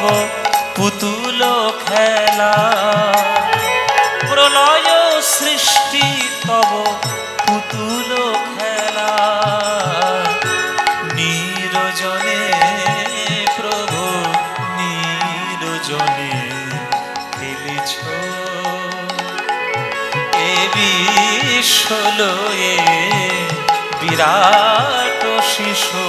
তব পুতুল খেলা। প্রলয় সৃষ্টি তব পুতুল খেলা। নিরজনে প্রভু, নিরজনে খেলিছ। এ বিশ্বলয়ে বিরাট শিশু।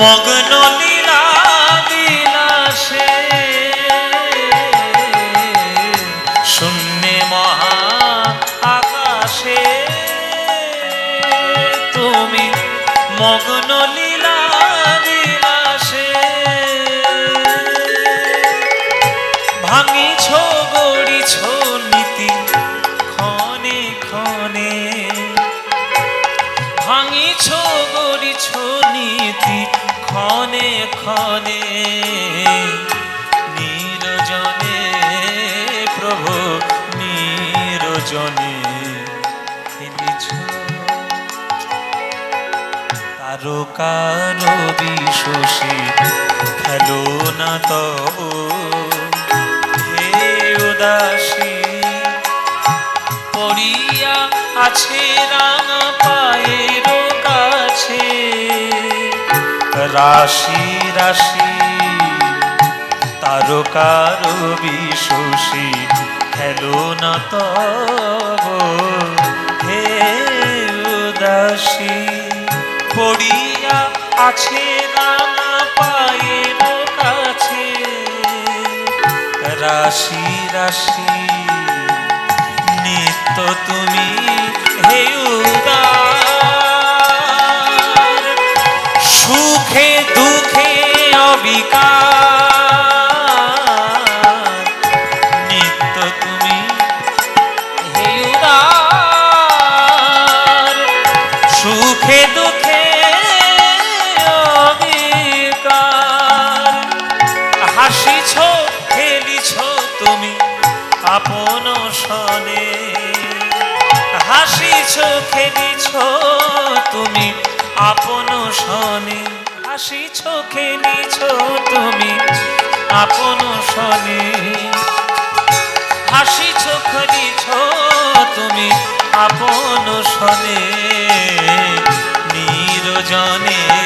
মগ্ন লীলা বিলাসে মহা আকাশে তুমি মগ্ন লীলা বিলাসে ভাঙিছ গড়িছ নীতি ক্ষণে ক্ষণে। ভাঙিছ গড়িছ নীতি ক্ষণে ক্ষণে নিরজনে প্রভু, নিরজনে খেলিছ তারকার বিশ্বসী খেলো না তব। হে উদাসী, পড়িয়া আছে রাঙা পায়ের রাশি রাশি, তারকার বিশ্বসী খেলো না তব। হে উদাসী, পড়িয়া আছে রাঙা পায়ের কাছে। রাশি রাশি, নিত্য তুমি হাসিছ খেলিছ তুমি আপন সনে। হাসিছ, খেলিছ তুমি আপন সনে। হাসিছ, খেলিছ তুমি আপন সনে। হাসিছ, খেলিছ তুমি আপন সনে। নিরজনে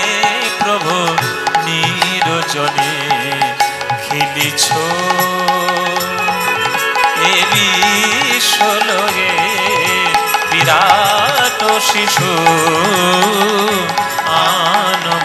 শিশু আনমনে